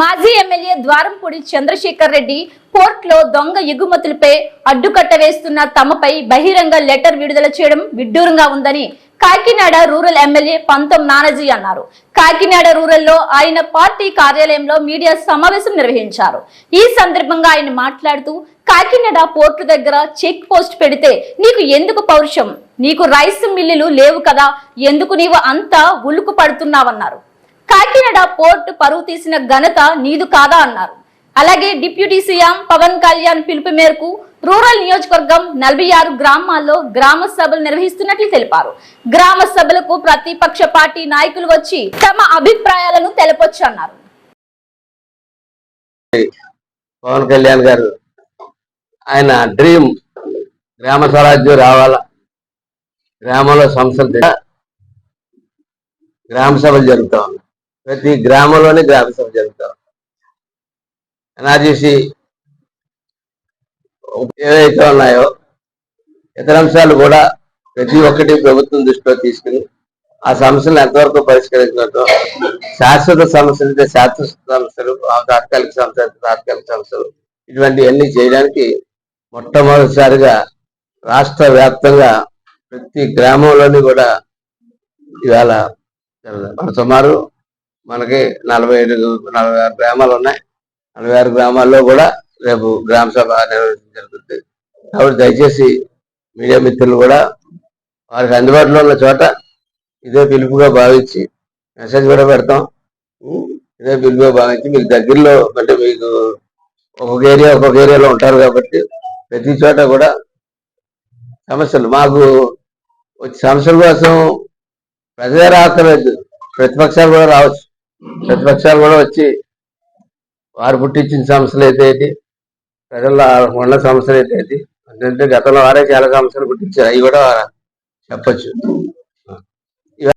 మాజీ ఎమ్మెల్యే ద్వారంపూడి చంద్రశేఖర్ రెడ్డి పోర్ట్లో దొంగ ఎగుమతులపై అడ్డుకట్ట వేస్తున్న తమపై బహిరంగ లెటర్ విడుదల చేయడం విడ్డూరంగా ఉందని కాకినాడ రూరల్ ఎమ్మెల్యే పంతం నానాజీ అన్నారు. కాకినాడ రూరల్లో ఆయన పార్టీ కార్యాలయంలో మీడియా సమావేశం నిర్వహించారు. ఈ సందర్భంగా ఆయన మాట్లాడుతూ కాకినాడ పోర్టు దగ్గర చెక్ పోస్ట్ పెడితే నీకు ఎందుకు పౌరుషం? నీకు రైస్ మిల్లులు లేవు కదా ఎందుకు నీవు అంతా ఉలుకు పడుతున్నావన్నారు. కాకినాడ పోర్టు పరువు తీసిన ఘనత నీదు కాదా అన్నారు. అలాగే డిప్యూటీ సీఎం పవన్ కళ్యాణ్ పిలుపు మేరకు రూరల్ నియోజకవర్గం నలభై ఆరు గ్రామాల్లో గ్రామ సభలు నిర్వహిస్తున్నట్లు తెలిపారు. గ్రామ సభలకు ప్రతిపక్ష పార్టీ నాయకులు వచ్చి తమ అభిప్రాయాలను తెలపొచ్చు అన్నారు పవన్ కళ్యాణ్ గారు ఆయన డ్రీమ్ గ్రామ స్వరాజ్యం రావాల? గ్రామంలో సంస్థలు గ్రామ సభలు జరుగుతా ఉన్నాయి ప్రతి గ్రామంలోనే గ్రామ సభ జరుగుతాం ఉంది ఎన్ఆర్జీసీ ఏవైతే ఉన్నాయో ఇతర అంశాలు కూడా ప్రతి ఒక్కటి ప్రభుత్వం దృష్టిలో తీసుకుని ఆ సమస్యలు ఎంతవరకు పరిష్కరించడంతో శాశ్వత సమస్యలు అయితే శాశ్వత సమస్యలు ఆ తాత్కాలిక సమస్యలు తాత్కాలిక సమస్యలు ఇటువంటివన్నీ చేయడానికి మొట్టమొదటిసారిగా రాష్ట్ర వ్యాప్తంగా ప్రతి గ్రామంలోని కూడా ఇవాళ మన సుమారు మనకి నలభై ఐదు నలభై ఆరు గ్రామాలు ఉన్నాయి. నలభై ఆరు గ్రామాల్లో కూడా రేపు గ్రామ సభ నిర్వహించడం జరుగుతుంది. కాబట్టి దయచేసి మీడియా మిత్రులు కూడా వారికి అందుబాటులో ఉన్న చోట ఇదే పిలుపుగా భావించి మెసేజ్ కూడా పెడతాం. ఇదే పిలుపుగా భావించి మీకు దగ్గరలో అంటే మీకు ఒక్కొక్క ఏరియా ఒక్కొక్క ఏరియాలో ఉంటారు కాబట్టి ప్రతి చోట కూడా సమస్యలు. మాకు వచ్చే సమస్యల కోసం ప్రజలే రాక్కర్లేదు ప్రతిపక్షాలు కూడా రావచ్చు. ప్రతిపక్షాలు కూడా వచ్చి వారు పుట్టించిన సమస్యలు అయితే ప్రజల్లో ఉన్న సమస్యలు అయితే ఏంటి అంటే గతంలో వారే చాలా సమస్యలు పుట్టించారు. అవి కూడా చెప్పచ్చు.